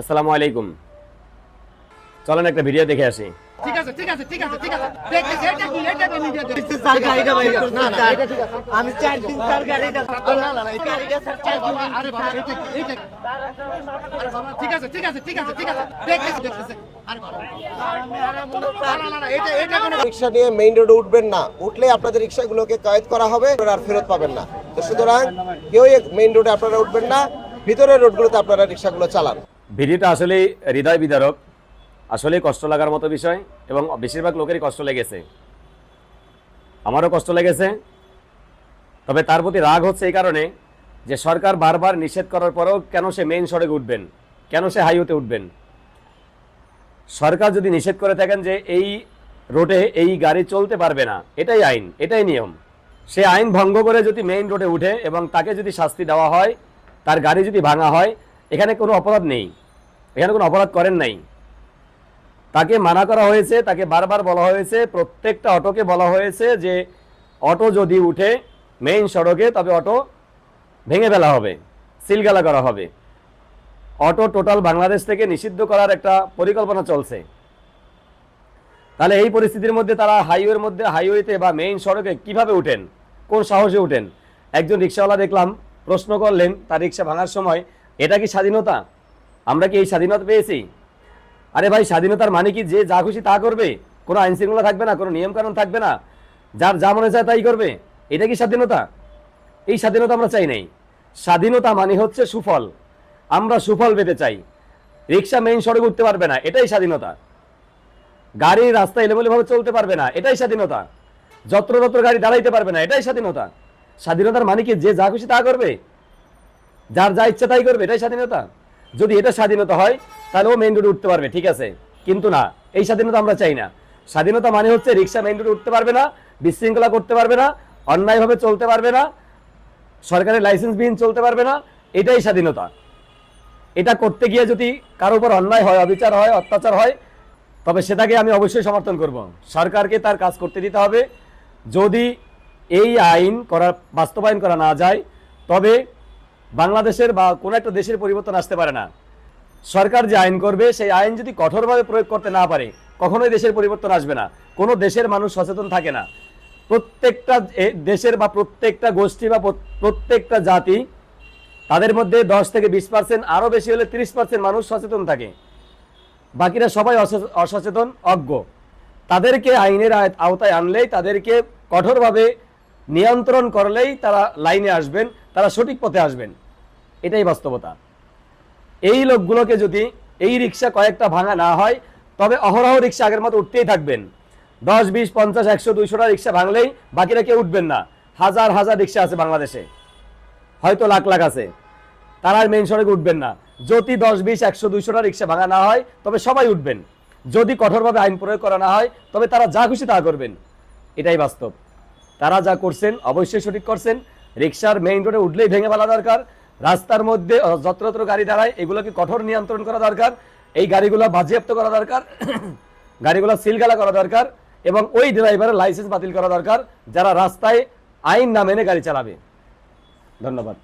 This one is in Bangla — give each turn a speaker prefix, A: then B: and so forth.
A: আসসালামু আলাইকুম। চলেন একটা ভিডিও দেখে আসি।
B: ঠিক আছে ঠিক আছে ঠিক আছে ঠিক আছে। এটা কি এটা কি নিজে দেখতেছি
C: স্যার গাড়িটা ভাই না না আমি চার দিন স্যার গাড়িটা না না না এই গাড়িটা স্যার চার দিন
B: আরে বাবা এটা কি এটা আরে বাবা ঠিক আছে ঠিক আছে ঠিক আছে। ঠিক আছে দেখতেছি দেখতেছি আরে বাবা। না না না এটা এটা কোনো
D: রিক্সা নিয়ে মেইন রোডে উঠবেন না। উঠলে আপনাদের রিক্সাগুলোকে কয়েদ করা হবে আর ফেরত পাবেন না। তো সুতরাং কেউই মেইন রোডে আপনারা উঠবেন না ভিতরের রোডগুলোতে আপনারা রিক্সাগুলো চালান।
A: ভিডিওটা আসলেই হৃদয় বিদারক, আসলেই কষ্ট লাগার মতো বিষয় এবং বেশিরভাগ লোকেরই কষ্ট লেগেছে। আমারও কষ্ট লেগেছে। তবে তার প্রতি রাগ হচ্ছে এই কারণে যে সরকার বারবার নিষেধ করার পরেও কেন সে মেইন সড়কে উঠবেন? কেন সে হাইওয়েতে উঠবেন? সরকার যদি নিষেধ করে থাকেন যে এই রোডে এই গাড়ি চলতে পারবে না, এটাই আইন, এটাই নিয়ম। সে আইন ভঙ্গ করে যদি মেইন রোডে উঠে এবং তাকে যদি শাস্তি দেওয়া হয়, তার গাড়ি যদি ভাঙা হয় এখানে কোনো অপরাধ নেই। এখানে কোনো অপরাধ করেন নাই। তাকে মানা করা হয়েছে, তাকে বারবার বলা হয়েছে, প্রত্যেকটা অটোকে বলা হয়েছে যে অটো যদি উঠে মেইন সড়কে, তবে অটো ভেঙে ফেলা হবে, সিলগালা করা হবে। অটো টোটাল বাংলাদেশ থেকে নিষিদ্ধ করার একটা পরিকল্পনা চলছে। তাহলে এই পরিস্থিতির মধ্যে তারা হাইওয়ের মধ্যে, হাইওয়েতে বা মেইন সড়কে কীভাবে উঠেন? কোন সাহসে উঠেন? একজন রিক্সাওয়ালা দেখলাম, প্রশ্ন করলেন, তার রিক্সা ভাঙার সময় এটা কি স্বাধীনতা? আমরা কি এই স্বাধীনতা পেয়েছি? আরে ভাই, স্বাধীনতার মানে কি যে যা খুশি তা করবে? কোনো আইন শৃঙ্খলা থাকবে না, কোনো নিয়মকানুন থাকবে না। যার যা মনে চায় তাই করবে। এটা কি স্বাধীনতা? এই স্বাধীনতা আমরা চাই নাই। স্বাধীনতা মানে হচ্ছে সুফল। আমরা সুফল পেতে চাই। রিক্সা মেইন সড়ক উঠতে পারবে না, এটাই স্বাধীনতা। গাড়ি রাস্তা এলোমেলোভাবে চলতে পারবে না, এটাই স্বাধীনতা। যত্র যত্রতত্র গাড়ি দাঁড়াইতে পারবে না, এটাই স্বাধীনতা। স্বাধীনতার মানে কি যে যা খুশি তা করবে? যার যা ইচ্ছা তাই করবে, এটাই স্বাধীনতা। যদি এটা স্বাধীনতা হয়, তাহলে ও মেইন রোডে উঠতে পারবে, ঠিক আছে? কিন্তু না, এই স্বাধীনতা আমরা চাই না। স্বাধীনতা মানে হচ্ছে রিক্সা মেইন রোডে উঠতে পারবে না, বিশৃঙ্খলা করতে পারবে না, অন্যায়ভাবে চলতে পারবে না, সরকারের লাইসেন্সবিহীন চলতে পারবে না, এটাই স্বাধীনতা। এটা করতে গিয়ে যদি কারও উপর অন্যায় হয়, অবিচার হয়, অত্যাচার হয়, তবে সেটাকে আমি অবশ্যই সমর্থন করব। সরকারকে তার কাজ করতে দিতে হবে। যদি এই আইন করা, বাস্তবায়ন করা না যায়, তবে বাংলাদেশের বা কোনো একটা দেশের পরিবর্তন আসতে পারে না। সরকার যে আইন করবে, সেই আইন যদি কঠোরভাবে প্রয়োগ করতে না পারে, কখনোই দেশের পরিবর্তন আসবে না। কোনো দেশের মানুষ সচেতন থাকে না। প্রত্যেকটা দেশের বা প্রত্যেকটা গোষ্ঠী বা প্রত্যেকটা জাতি, তাদের মধ্যে দশ থেকে বিশ পার্সেন্ট আরও বেশি হলে তিরিশ পার্সেন্ট মানুষ সচেতন থাকে। বাকিরা সবাই অসচেতন, অজ্ঞ। তাদেরকে আইনের আওতায় আনলেই তাদেরকে কঠোরভাবে নিয়ন্ত্রণ করলেই তারা লাইনে আসবেন, তারা সঠিক পথে আসবেন। এটাই বাস্তবতা। এই লোকগুলোকে যদি এই রিক্সা কয়েকটা ভাঙা না হয়, তবে অহরহ রিক্সা আগের মতো উঠতেই থাকবেন। দশ, বিশ, পঞ্চাশ, একশো দুইশোটা রিক্সা ভাঙলেই বাকিরা কেউ উঠবেন না। হাজার হাজার রিক্সা আছে বাংলাদেশে। হয়তো লাখ লাখ আছে। তারা মেন সড়কে উঠবেন না। যদি দশ, বিশ, একশো দুইশোটা রিক্সা ভাঙা না হয়, তবে সবাই উঠবেন। যদি কঠোরভাবে আইন প্রয়োগ করা না হয়, তবে তারা যা খুশি তা করবেন। এটাই বাস্তব। তারা যা করছেন, অবশ্যই সঠিক করছেন। রিক্সার মেইন রোডে উঠলেই ভেঙে ফেলা দরকার। রাস্তার মধ্যে যত্রতত্র গাড়ি দাঁড়ায়, এগুলোকে কঠোর নিয়ন্ত্রণ করা দরকার। এই গাড়িগুলো বাজেয়াপ্ত করা দরকার। গাড়িগুলো সিলগালা করা দরকার এবং ওই ড্রাইভারের লাইসেন্স বাতিল করা দরকার, যারা রাস্তায় আইন না মেনে গাড়ি চালাবে। ধন্যবাদ।